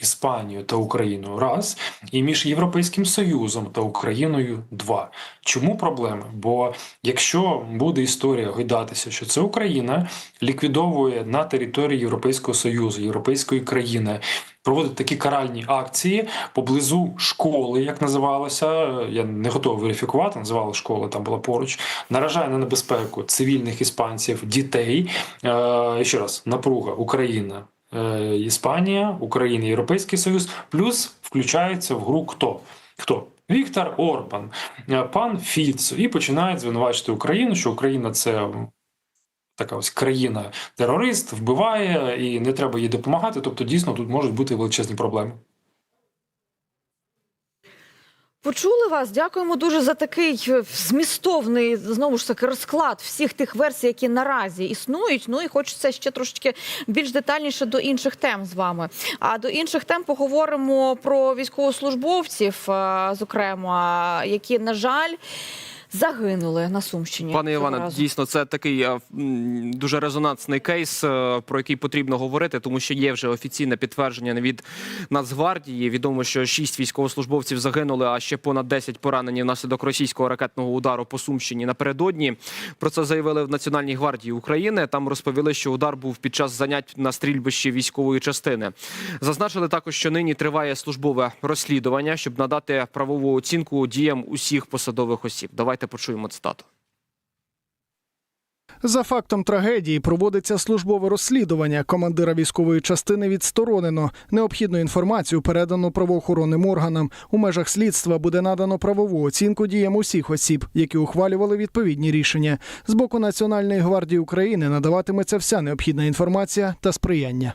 Іспанією та Україною раз, і між Європейським Союзом та Україною два. Чому проблеми? Бо якщо буде історія гойдатися, що це Україна ліквідовує на території Європейського Союзу, європейської країни, проводить такі каральні акції поблизу школи, як називалося. Я не готовий верифікувати, називали школа, там була поруч. Наражає на небезпеку цивільних іспанців, дітей. Е, ще раз, напруга Україна. Е, Іспанія, Україна, Європейський Союз, плюс включається в гру хто? Хто? Віктор Орбан, е, пан Фіцо, і починають звинувачити Україну, що Україна це така ось країна терорист, вбиває і не треба їй допомагати. Тобто, дійсно, тут можуть бути величезні проблеми. Почули вас. Дякуємо дуже за такий е, змістовний знову ж таки розклад всіх тих версій, які наразі існують. Ну і хочеться ще трошечки більш детальніше до інших тем з вами. А до інших тем поговоримо про військовослужбовців, е, зокрема, які на жаль. Загинули на Сумщині. Пане Іване, дійсно, це такий е, дуже резонансний кейс, е, про який потрібно говорити, тому що є вже офіційне підтвердження від Нацгвардії. Відомо, що шість військовослужбовців загинули, а ще понад 10 поранені внаслідок російського ракетного удару по Сумщині напередодні. Про це заявили в Національній гвардії України. Там розповіли, що удар був під час занять на стрільбищі військової частини. Зазначили також, що нині триває службове розслідування, щоб надати правову оцінку діям усіх посадових осіб. Давайте почуємо цитату. За фактом трагедії проводиться службове розслідування. Командира військової частини відсторонено. Необхідну інформацію передано правоохоронним органам. У межах слідства буде надано правову оцінку діям усіх осіб, які ухвалювали відповідні рішення. З боку Національної гвардії України надаватиметься вся необхідна інформація та сприяння.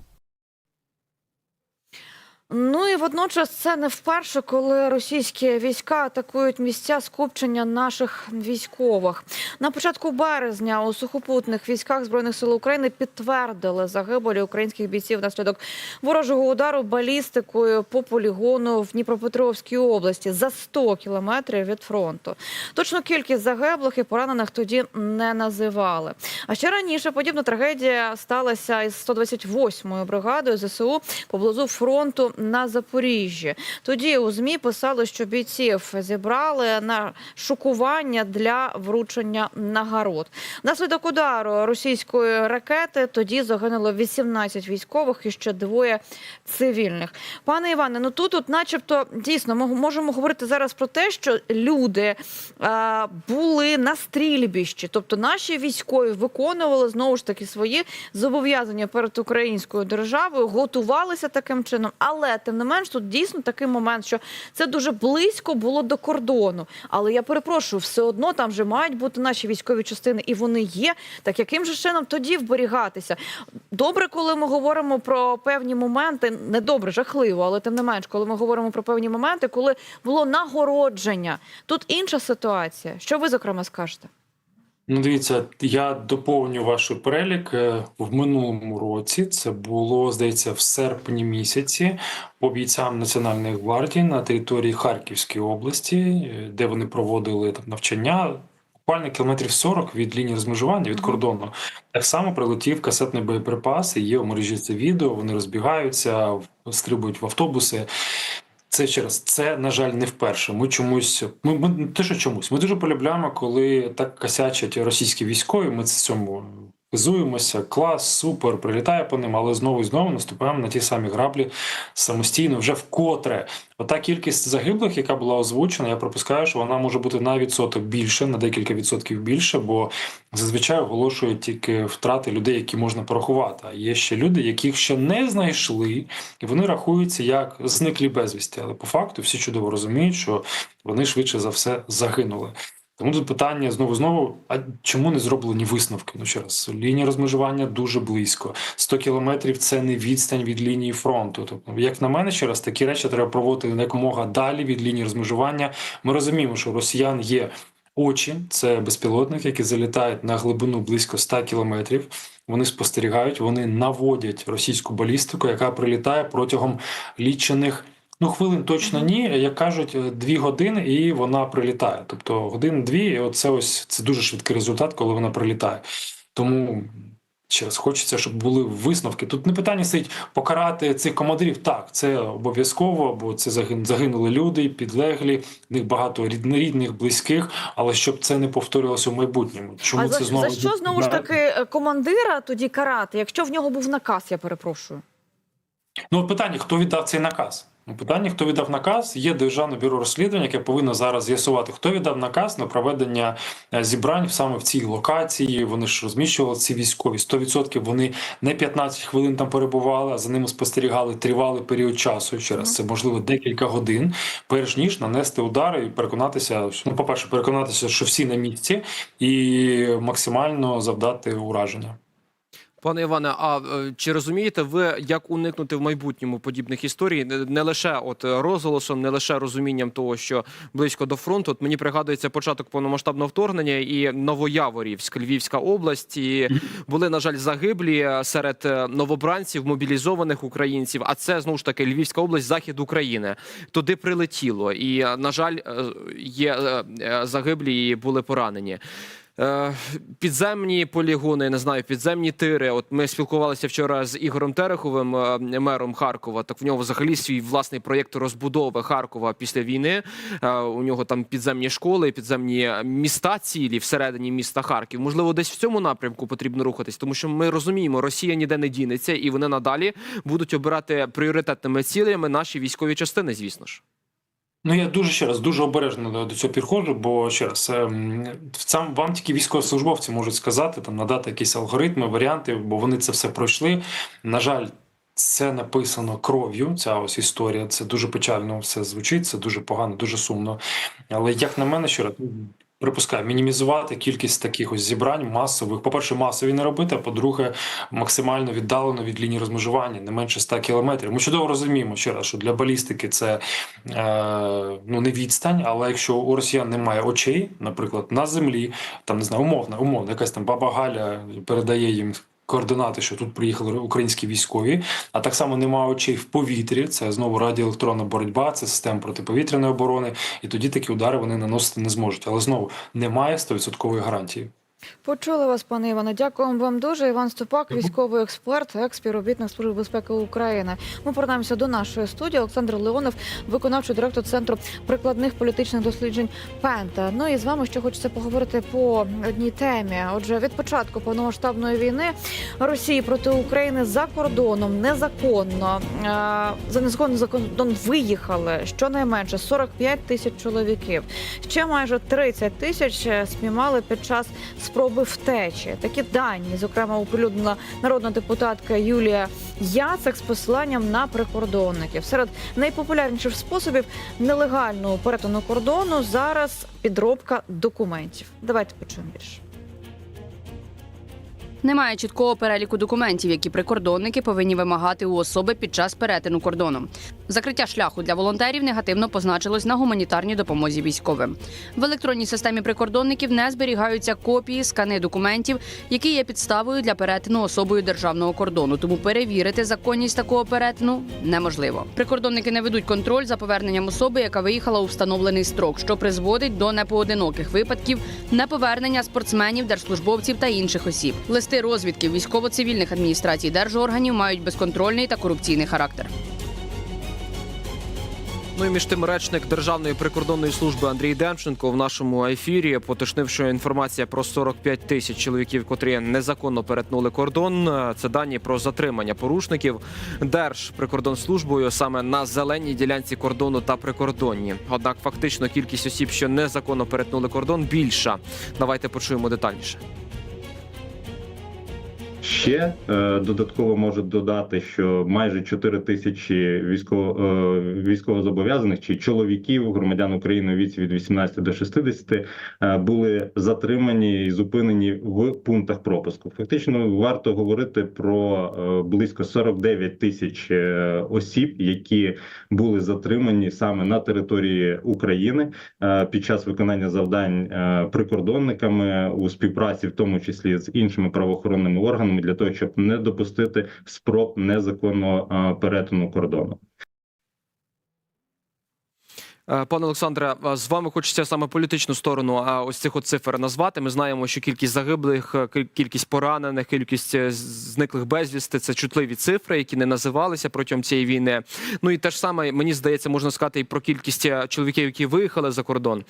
Ну і водночас це не вперше, коли російські війська атакують місця скупчення наших військових. На початку березня у сухопутних військах збройних сил України підтвердили загибелі українських бійців внаслідок ворожого удару балістикою по полігону в Дніпропетровській області за 100 кілометрів від фронту. Точну кількість загиблих і поранених тоді не називали. А ще раніше подібна трагедія сталася із 128-ю бригадою ЗСУ поблизу фронту на Запоріжжі. Тоді у змі писали, що бійців зібрали на шокування для вручення нагород. Внаслідок удару російської ракети тоді загинуло 18 військових і ще двоє цивільних. Пане Іване, ну тут, от, начебто, дійсно, ми можемо говорити зараз про те, що люди е, були на стрільбищі, тобто наші військові виконували знову ж таки свої зобов'язання перед українською державою, готувалися таким чином. Але тим не менш, тут дійсно такий момент, що це дуже близько було до кордону. Але я перепрошую, все одно там вже мають бути наші військові частини, і вони є. Так яким же чином тоді вберігатися? Добре, коли ми говоримо про певні моменти, не добре, жахливо, але тим не менш, коли ми говоримо про певні моменти, коли було нагородження. Тут інша ситуація. Що ви зокрема скажете? Ну, дивіться, я доповню ваш перелік Е, в минулому році. Це було, здається, в серпні місяці по бійцям Національної гвардії на території Харківської області, е, де вони проводили там навчання. Буквально кілометрів 40 від лінії розмежування від кордону. Так само прилетів касетний боєприпас, і є в мережі це відео. Вони розбігаються, стрибують в автобуси. Це ще раз, це на жаль не вперше. Ми чомусь, ми, ми те, що чомусь. Ми дуже полюбляємо, коли так косячать російські військові. Ми з цьому хизуємося. Клас, супер, прилітає по ним, але знову і знову наступаємо на ті самі граблі самостійно, вже вкотре. Ота кількість загиблих, яка була озвучена, я пропускаю, що вона може бути на відсоток більше, на декілька відсотків більше, бо зазвичай оголошують тільки втрати людей, які можна порахувати. А є ще люди, яких ще не знайшли, і вони рахуються як зниклі безвісті. Але по факту всі чудово розуміють, що вони швидше за все загинули. Тому тут питання знову знову: а чому не зроблені висновки? Ну ще раз, лінія розмежування дуже близько. 100 кілометрів це не відстань від лінії фронту. Тобто, як на мене, ще раз такі речі треба проводити якомога далі від лінії розмежування. Ми розуміємо, що росіян є очі, це безпілотники, які залітають на глибину близько 100 кілометрів. Вони спостерігають, вони наводять російську балістику, яка прилітає протягом лічених. Ну, хвилин точно ні, як кажуть, е, дві години, і вона прилітає. Тобто годин-дві, і оце ось це дуже швидкий результат, коли вона прилітає. Тому Ще раз хочеться, щоб були висновки. Тут не питання стоїть покарати цих командирів. Так, це обов'язково, бо це загинули люди, підлеглі, в них багато рідних, близьких, але щоб це не повторювалося в майбутньому. Чому а за, це знову за що знову ж таки е, командира тоді карати, якщо в нього був наказ, я перепрошую. Ну, от питання, хто віддав цей наказ? Ну, питання, хто віддав наказ, є Державне бюро розслідування, яке повинно зараз з'ясувати, хто віддав наказ на проведення е, зібрань саме в цій локації. Вони ж розміщували ці військові. 100% вони не 15 хвилин там перебували, а за ними спостерігали тривалий період часу. Ще раз, це можливо декілька годин, перш ніж нанести удари і переконатися, ну, по-перше, переконатися, що всі на місці, і максимально завдати ураження. Пане Іване, а е, чи розумієте ви, як уникнути в майбутньому подібних історій? Не- лише от розголосом, не лише розумінням того, що близько до фронту. От мені пригадується початок повномасштабного вторгнення і Новояворівськ, Львівська область. І були, на жаль, загиблі е, серед е, новобранців, мобілізованих українців. А це знову ж таки Львівська область, захід України. Туди прилетіло, і е, на жаль, е, є е, е, загиблі і були поранені. Е, Підземні полігони, не знаю, підземні тири. От ми спілкувалися вчора з Ігорем Тереховим, е, мером Харкова. Так в нього взагалі свій власний проєкт розбудови Харкова після війни. Е, У нього там підземні школи, підземні міста цілі всередині міста Харків. Можливо, десь в цьому напрямку потрібно рухатись, тому що ми розуміємо, Росія ніде не дінеться, і вони надалі будуть обирати пріоритетними цілями наші військові частини, звісно ж. Ну я дуже ще раз дуже обережно до- цього підходжу, бо ще раз ем, сам вам тільки військовослужбовці можуть сказати, там надати якісь алгоритми, варіанти, бо вони це все пройшли. На жаль, це написано кров'ю. Ця ось історія. Це дуже печально все звучить, це дуже погано, дуже сумно. Але як на мене, що припускаю, мінімізувати кількість таких ось зібрань масових. По-перше, масові не робити, а по-друге, максимально віддалено від лінії розмежування, не менше 100 кілометрів. Ми чудово розуміємо ще раз, що для балістики це е, ну не відстань, але якщо у росіян немає очей, наприклад, на землі, там не знаю, умовна, умовна якась там баба Галя передає їм. Координати, що тут приїхали українські військові, а так само немає очей в повітрі. Це знову радіоелектронна боротьба, це система протиповітряної оборони, і тоді такі удари вони наносити не зможуть. Але знову немає 100% гарантії. Почули вас, пане Іване. Дякуємо вам дуже. Іван Ступак, військовий експерт, екс-співробітник Служби безпеки України. Ми повернемося до нашої студії. Олександр Леонов, виконавчий директор центру прикладних політичних досліджень Пента. Ну і з вами ще хочеться поговорити по одній темі. Отже, від початку повномасштабної війни Росії проти України за кордоном незаконно е, за незаконно за кордон виїхали щонайменше 45 тисяч чоловіків. Ще майже 30 тисяч е, спіймали під час спроби втечі. Такі дані, зокрема, оприлюднила народна депутатка Юлія Яцек з посиланням на прикордонників. Серед найпопулярніших способів нелегального перетину кордону зараз підробка документів. Давайте почуємо більше. Немає чіткого переліку документів, які прикордонники повинні вимагати у особи під час перетину кордону. Закриття шляху для волонтерів негативно позначилось на гуманітарній допомозі військовим. В електронній системі прикордонників не зберігаються копії, скани документів, які є підставою для перетину особою державного кордону. Тому перевірити законність такого перетину неможливо. Прикордонники не ведуть контроль за поверненням особи, яка виїхала у встановлений строк, що призводить до непоодиноких випадків неповернення спортсменів, держслужбовців та інших осіб. Листи розвідки військово-цивільних адміністрацій держорганів мають безконтрольний та корупційний характер. Ну і між тим речник Державної прикордонної служби Андрій Демченко в нашому ефірі поточнив, що інформація про 45 тисяч чоловіків, котрі незаконно перетнули кордон. Це дані про затримання порушників Держприкордонслужбою саме на зеленій ділянці кордону та прикордонні. Однак фактично кількість осіб, що незаконно перетнули кордон, більша. Давайте почуємо детальніше. Ще е, додатково можу додати, що майже 4 тисячі військово, е, військовозобов'язаних чи чоловіків, громадян України у віці від 18 до 60 е, були затримані і зупинені в пунктах пропуску. Фактично варто говорити про е, близько 49 тисяч е, осіб, які були затримані саме на території України е, під час виконання завдань е, прикордонниками у співпраці, в тому числі з іншими правоохоронними органами, для того, щоб не допустити спроб незаконного перетину кордону. Е, Пане Олександре, е, з вами хочеться саме політичну сторону а ось цих цифр назвати. Ми знаємо, що кількість загиблих, е, кількість поранених, кількість зниклих безвісти це чутливі цифри, які не називалися протягом цієї війни. Ну і те ж саме мені здається, можна сказати і про кількість чоловіків, які виїхали за кордон,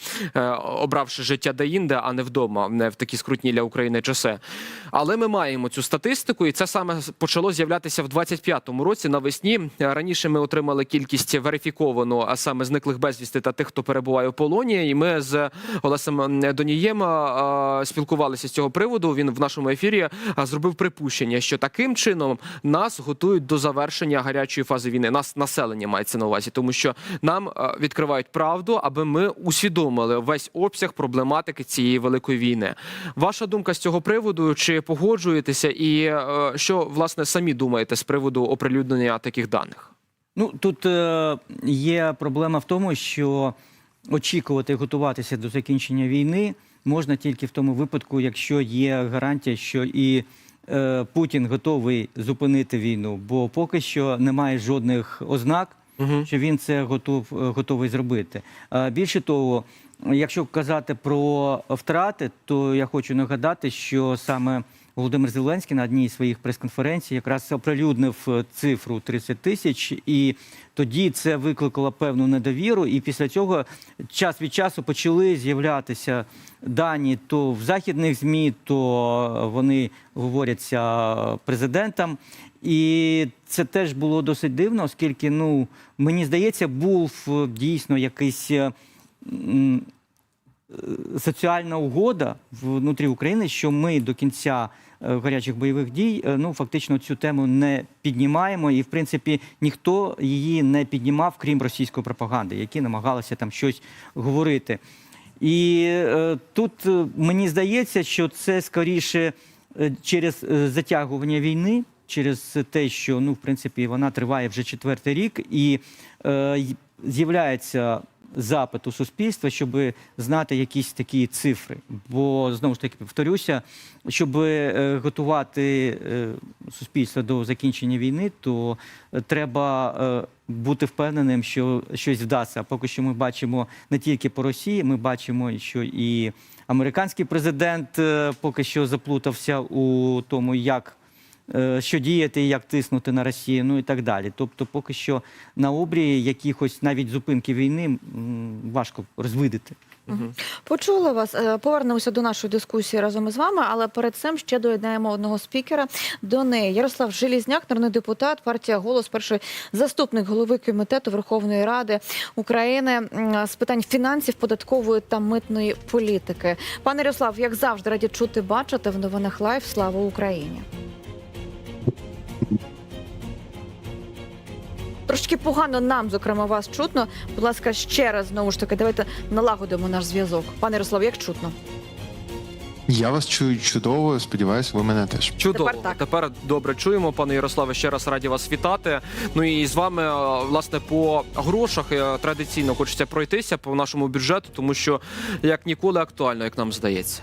обравши життя де-інде, а не вдома, не в такі скрутні для України часи. Але ми маємо цю статистику, і це саме почало з'являтися в 25-му році навесні. Раніше ми отримали кількість верифіковану, а саме зниклих безвісти та тих, хто перебуває у полоні. І ми з Олесем Донієм спілкувалися з цього приводу. Він в нашому ефірі зробив припущення, що таким чином нас готують до завершення гарячої фази війни. Нас населення мається на увазі, тому що нам відкривають правду, аби ми усвідомили весь обсяг проблематики цієї великої війни. Ваша думка з цього приводу? Чи погоджуєтеся, і що власне самі думаєте з приводу оприлюднення таких даних? Ну тут е, є проблема в тому, що очікувати і готуватися до закінчення війни можна тільки в тому випадку, якщо є гарантія, що і е, Путін готовий зупинити війну, бо поки що немає жодних ознак, Угу. що він це готов, е, готовий зробити. Е, Більше того, якщо казати про втрати, то я хочу нагадати, що саме Володимир Зеленський на одній з своїх прес-конференцій якраз оприлюднив е, цифру 30 тисяч, і тоді це викликало певну недовіру. І після цього час від часу почали з'являтися дані то в західних змі, то вони говоряться президентом. І це теж було досить дивно, оскільки, ну мені здається, був е, дійсно якийсь е, е, соціальна угода внутрі України, що ми до кінця е, гарячих бойових дій е, ну фактично цю тему не піднімаємо, і в принципі ніхто її не піднімав, крім російської пропаганди, які намагалися там щось говорити. І е, тут е, мені здається, що це скоріше е, через е, затягування війни, через те, що ну, в принципі, вона триває вже четвертий рік, і е, з'являється запит у суспільства, щоб знати якісь такі цифри. Бо знову ж таки повторюся, щоб е, готувати е, суспільство до закінчення війни, то е, треба бути впевненим, що щось вдасться. А поки що ми бачимо не тільки по Росії, ми бачимо, що і американський президент поки що заплутався у тому, як. Е, Що діяти, як тиснути на Росію, ну і так далі. Тобто, поки що на обрії якихось навіть зупинки війни важко розвидити. Почула вас. Е, Повернемося до нашої дискусії разом із вами, але перед цим ще доєднаємо одного спікера до неї. Ярослав Желізняк, народний депутат, партія голос, перший заступник голови комітету Верховної Ради України з питань фінансів, податкової та митної політики. Пане Ярослав, як завжди, раді чути, бачити в новинах лайв. Слава Україні. Трошки погано нам, зокрема, вас чутно. Будь ласка, ще раз знову ж таки, давайте налагодимо наш зв'язок. Пане Ярослав, як чутно? Я вас чую чудово. Сподіваюсь, ви мене теж. Чудово. Тепер так. Тепер добре чуємо, пане Ярославе. Ще раз раді вас вітати. Ну і з вами е, власне по грошах е, традиційно хочеться пройтися по нашому бюджету, тому що як ніколи актуально, як нам здається.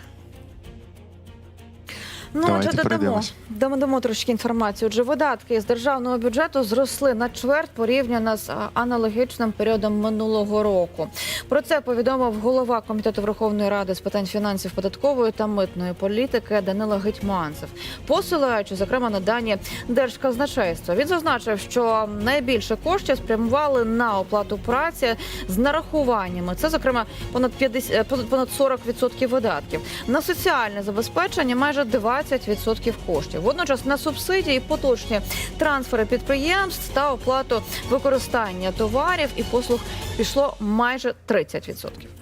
Ну, Давайте отже, додамо, перейдемось. дамо, дамо трошки інформації. Отже, видатки з державного бюджету зросли на чверть порівняно з а, аналогічним періодом минулого року. Про це повідомив голова комітету Верховної Ради з питань фінансів, податкової та митної політики Данила Гетьманцев, посилаючи зокрема на дані Держказначейства. Він зазначив, що найбільше коштів спрямували на оплату праці з нарахуваннями. Це зокрема понад 50, е, понад 40% видатків. На соціальне забезпечення майже 20% коштів. Водночас на субсидії, поточні трансфери підприємств та оплату використання товарів і послуг пішло майже 30%.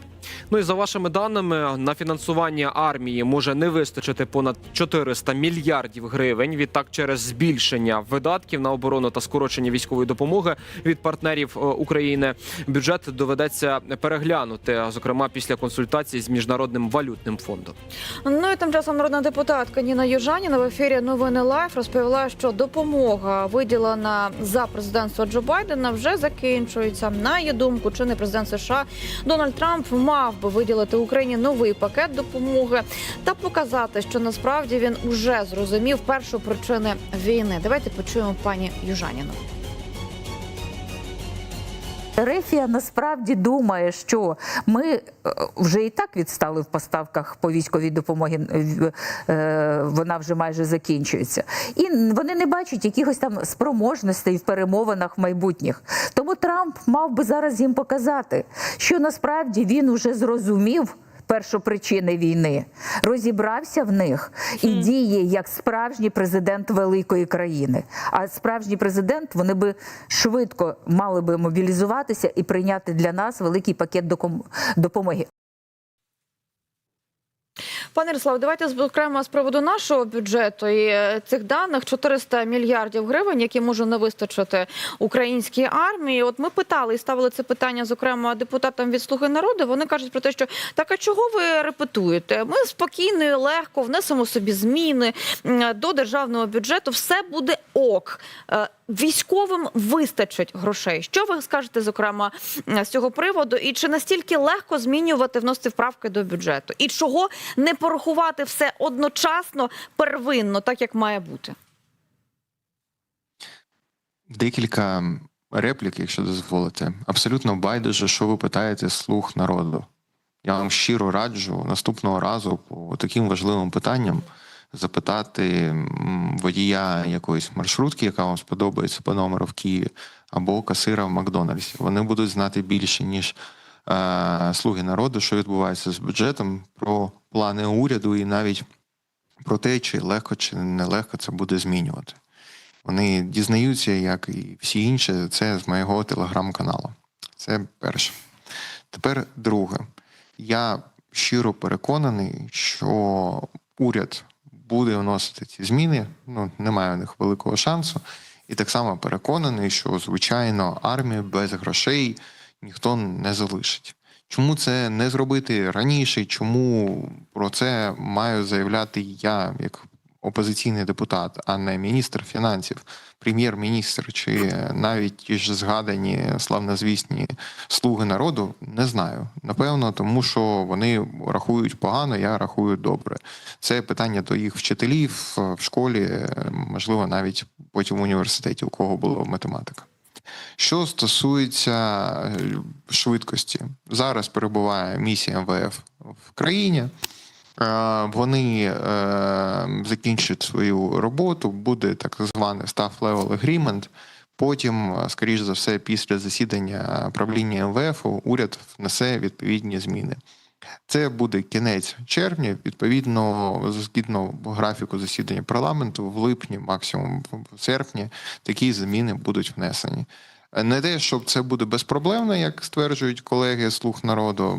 Ну і за вашими даними, на фінансування армії може не вистачити понад 400 мільярдів гривень. Відтак, через збільшення видатків на оборону та скорочення військової допомоги від партнерів е, України бюджет доведеться переглянути, зокрема після консультацій з міжнародним валютним фондом. Ну і тим часом народна депутатка Ніна Южаніна в ефірі Новини Лайф розповіла, що допомога виділена за президентства Джо Байдена вже закінчується. На її думку, чинний президент США Дональд Трамп мав виділити Україні новий пакет допомоги та показати, що насправді він уже зрозумів першу причини війни. Давайте почуємо пані Южаніну. Рефія насправді думає, що ми е, вже і так відстали в поставках по військовій допомогі. е, е, Вона вже майже закінчується. І вони не бачать якихось там спроможностей в перемовинах майбутніх. Тому Трамп мав би зараз їм показати, що насправді він уже зрозумів. Першопричини війни розібрався в них і діє як справжній президент великої країни. А справжній президент вони би швидко мали би мобілізуватися і прийняти для нас великий пакет допомоги. Пане Ярославе, давайте зокрема з приводу нашого бюджету і е, цих даних 400 мільярдів гривень, які може не вистачити українській армії. От ми питали і ставили це питання, зокрема депутатам від Слуги народу. Вони кажуть про те, що так а чого ви репетуєте? Ми спокійно і легко внесемо собі зміни до державного бюджету. Все буде ок. Е, Військовим вистачить грошей. Що ви скажете, зокрема, з цього приводу? І чи настільки легко змінювати, вносити вправки до бюджету? І чого не порахувати все одночасно первинно, так як має бути? Декілька реплік, якщо дозволите. Абсолютно байдуже, що ви питаєте слух народу. Я вам щиро раджу наступного разу по таким важливим питанням запитати водія якоїсь маршрутки, яка вам сподобається по номеру в Києві, або касира в Макдональдсі. Вони будуть знати більше, ніж слуги народу, що відбувається з бюджетом, про плани уряду і навіть про те, чи легко чи нелегко це буде змінювати. Вони дізнаються, як і всі інші, це з моєго телеграм-каналу. Це перше. Тепер друге. Я щиро переконаний, що уряд буде вносити ці зміни. Ну, немає у них великого шансу. І так само переконаний, що звичайно армію без грошей ніхто не залишить. Чому це не зробити раніше? Чому про це маю заявляти я як опозиційний депутат, а не міністр фінансів, прем'єр-міністр чи навіть ті ж згадані славнозвісні слуги народу? Не знаю. Напевно, тому що вони рахують погано, я рахую добре. Це питання до їх вчителів в школі, можливо, навіть потім в університеті, у кого була математика. Що стосується е, швидкості, зараз перебуває місія МВФ в країні. Е, Вони е, закінчать свою роботу, буде так званий staff level agreement. Потім, скоріш за все, після засідання правління МВФ уряд внесе відповідні зміни. Це буде кінець червня. Відповідно, згідно графіку засідання парламенту, в липні, максимум в серпні, такі зміни будуть внесені. Не те, щоб це буде безпроблемно, як стверджують колеги слуг народу.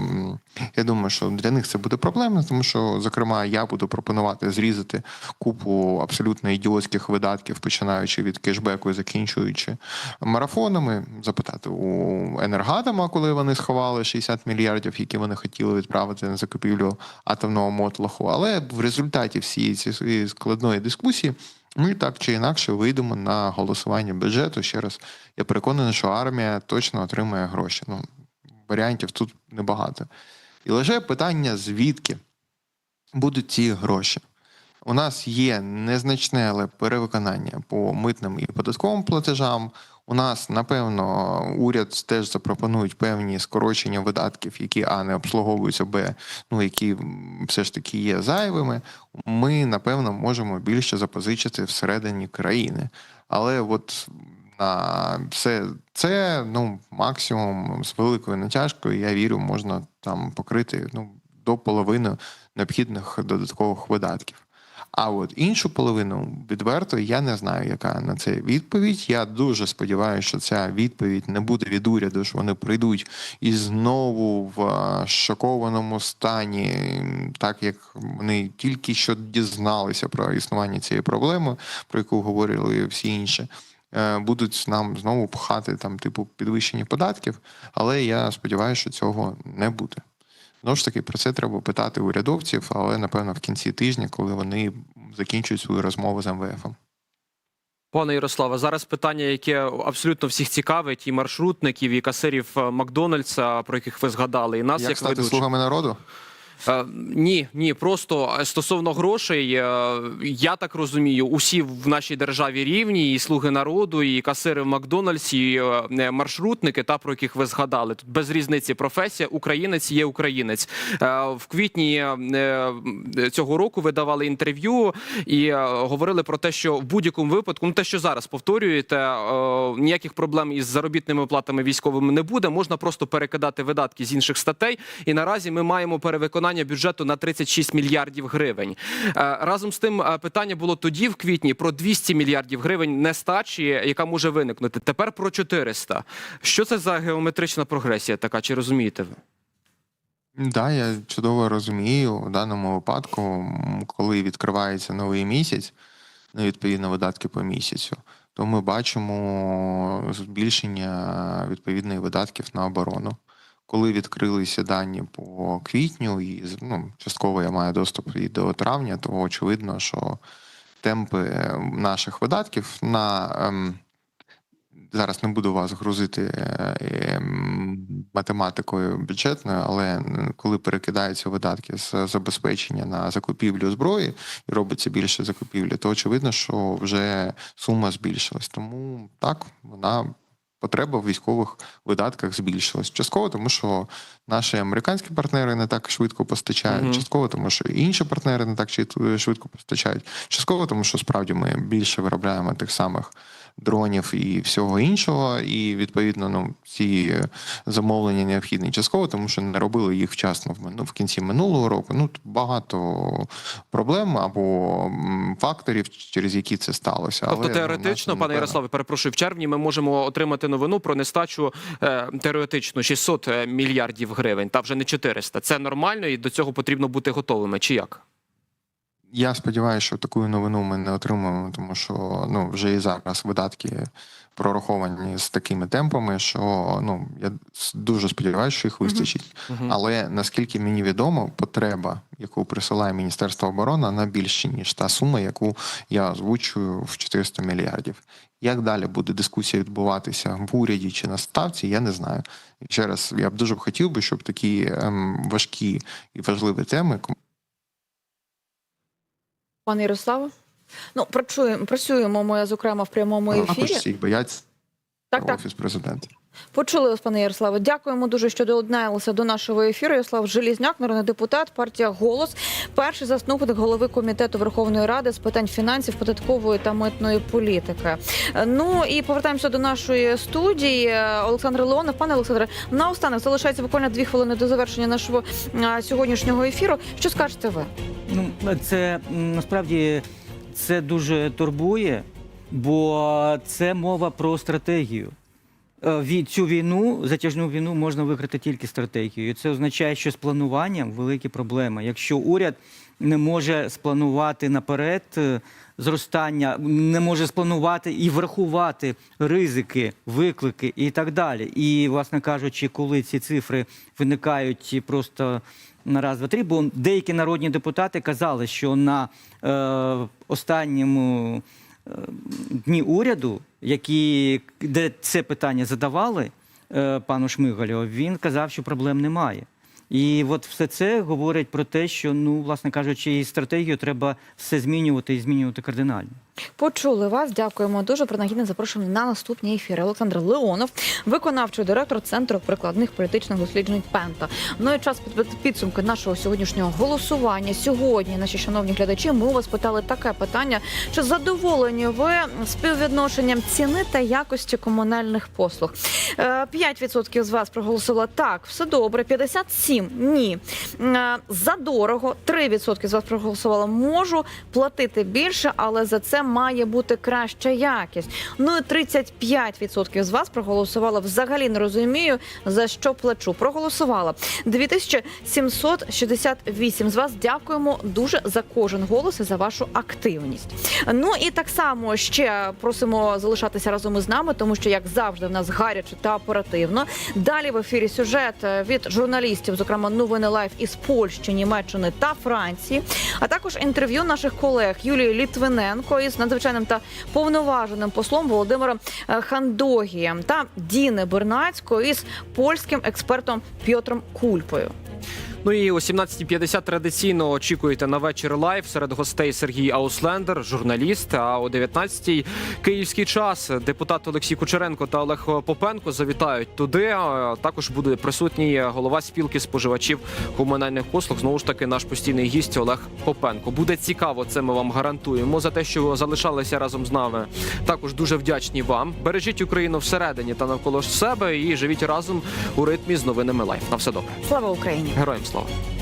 Я думаю, що для них це буде проблемно, тому що, зокрема, я буду пропонувати зрізати купу абсолютно ідіотських видатків, починаючи від кешбеку і закінчуючи марафонами. Запитати у енергатома, коли вони сховали 60 мільярдів, які вони хотіли відправити на закупівлю атомного мотлоху. Але в результаті всієї цієї складної дискусії. Ми так чи інакше вийдемо на голосування бюджету. Ще раз я переконаний, що армія точно отримає гроші. Ну, варіантів тут небагато. І лише питання, звідки будуть ці гроші. У нас є незначне але перевиконання по митним і податковим платежам. У нас, напевно, уряд теж запропонують певні скорочення видатків, які а не обслуговуються, б, ну які все ж таки є зайвими. Ми, напевно, можемо більше запозичити всередині країни. Але от на все це ну максимум з великою натяжкою, я вірю, можна там покрити ну до половини необхідних додаткових видатків. А от іншу половину відверто я не знаю, яка на це відповідь. Я дуже сподіваюся, що ця відповідь не буде від уряду, що вони прийдуть і знову в шокованому стані, так як вони тільки що дізналися про існування цієї проблеми, про яку говорили всі інші. е, Будуть нам знову пхати там, типу, підвищення податків, але я сподіваюся, що цього не буде. Знову ж таки, про це треба питати урядовців, але напевно в кінці тижня, коли вони закінчують свою розмову з МВФ. Пане Ярославе, зараз питання, яке абсолютно всіх цікавить, і маршрутників, і касирів е, Макдональдса, про яких ви згадали, і нас Як як стати ведучих. слугами народу? Е, ні, ні, просто е, стосовно грошей, е, я так розумію, усі в нашій державі рівні, і слуги народу, і касири в Макдональдсі, і маршрутники, та про яких ви згадали. Тут без різниці професія. Українець є українець. В квітні цього року ви давали інтерв'ю і говорили про те, що в будь-якому випадку, ну те, що зараз повторюєте, ніяких проблем із заробітними платами військовими не буде. Можна просто перекидати видатки з інших статей. І наразі ми маємо перевиконання бюджету на 36 мільярдів гривень. Е, Разом з тим, е, питання було тоді, в квітні, про 200 мільярдів гривень нестачі, яка може виникнути. Тепер про 400. Що це за геометрична прогресія така? Чи розумієте ви? Да, я чудово розумію в даному випадку, коли відкривається новий місяць, ну, відповідно, видатки по місяцю, то ми бачимо збільшення відповідної видатків на оборону. Коли відкрилися дані по квітню, і ну, частково я маю доступ і до травня, то очевидно, що темпи наших видатків на ем, зараз не буду вас грузити е, ем, математикою бюджетною, але коли перекидаються видатки з забезпечення на закупівлю зброї і робиться більше закупівлі, то очевидно, що вже сума збільшилась. Тому так, вона. Потреба в військових видатках збільшилась. Частково, тому що наші американські партнери не так швидко постачають, угу. частково, тому що інші партнери не так швид- швидко постачають. Частково, тому що справді ми більше виробляємо тих самих дронів і всього іншого, і відповідно ну ці замовлення необхідні частково, тому що не робили їх вчасно в мину- в кінці минулого року. Ну тут багато проблем або факторів, через які це сталося. Тобто Але, ну, теоретично, пане Ярославе, перепрошую, в червні ми можемо отримати новину про нестачу е, теоретично 600 мільярдів гривень, та вже не 400. Це нормально, і до цього потрібно бути готовими. Чи як? Я сподіваюся, що таку новину ми не отримаємо, тому що ну вже і зараз видатки прораховані з такими темпами, що ну я дуже сподіваюся, що їх вистачить. Мгм. Але наскільки мені відомо, потреба, яку присилає Міністерство оборони, вона більше ніж та сума, яку я озвучую в 400 мільярдів. Як далі буде дискусія відбуватися в уряді чи на ставці, я не знаю. Ще раз, я б дуже б хотів би, щоб такі ем, важкі і важливі теми Пане Ярославе? Ну, працюємо, працюємо ми, зокрема, в прямому також ефірі. всіх бояться Так, так. офіс президента. Почули вас, пане Ярославе. Дякуємо дуже, що доєдналися до нашого ефіру. Ярослав Желізняк, народний депутат, партія Голос, перший заступник голови комітету Верховної Ради з питань фінансів, податкової та митної політики. Ну і повертаємося до нашої студії. Олександр Леонов. Пане Олександре, наостанок залишається буквально дві хвилини до завершення нашого сьогоднішнього ефіру. Що скажете ви? Ну, це насправді це дуже турбує, бо це мова про стратегію. Е, Цю війну, затяжну війну, можна виграти тільки стратегією. Це означає, що з плануванням великі проблеми. Якщо уряд не може спланувати наперед е, зростання, не може спланувати і врахувати ризики, виклики і так далі. І, власне кажучи, коли ці цифри виникають просто на раз, два, три, бо деякі народні депутати казали, що на е, останньому е, дні уряду, які, де це питання задавали е, пану Шмигалю, він казав, що проблем немає. І от все це говорить про те, що, ну, власне кажучи, і стратегію треба все змінювати і змінювати кардинально. Почули вас. Дякуємо дуже. Принагідно запрошуємо на наступні ефіри. Олександр Леонов, виконавчий директор Центру прикладних політичних досліджень Пента. Ну і час підсумки нашого сьогоднішнього голосування. Сьогодні, наші шановні глядачі, ми у вас питали таке питання: чи задоволені ви співвідношенням ціни та якості комунальних послуг? Е, 5% з вас проголосувало так, все добре. 57% ні. Е, Задорого 3% з вас проголосувало. Можу платити більше, але за це має бути краща якість. Ну і 35% з вас проголосувало. Взагалі не розумію за що плачу. Проголосувала 2768 з вас. Дякуємо дуже за кожен голос і за вашу активність. Ну і так само ще просимо залишатися разом із нами, тому що як завжди в нас гаряче та оперативно. Далі в ефірі сюжет від журналістів, зокрема новини лайф із Польщі, Німеччини та Франції, а також інтерв'ю наших колег Юлії Літвиненко із надзвичайним та повноваженим послом Володимиром е, Хандогієм та Діни Бернацької із польським експертом Пьотром Кульпою. Ну і о 17.50 традиційно очікуєте на вечір лайв серед гостей Сергій Ауслендер, журналіст. А о 19.00 київський час депутат Олексій Кучеренко та Олег Попенко завітають туди. Також буде присутній голова спілки споживачів комунальних послуг. Знову ж таки, наш постійний гість Олег Попенко. Буде цікаво, це ми вам гарантуємо. За те, що ви залишалися разом з нами. Також дуже вдячні вам. Бережіть Україну всередині та навколо себе і живіть разом у ритмі з новинами лайф. На все добре. Слава Україні! Героям слава.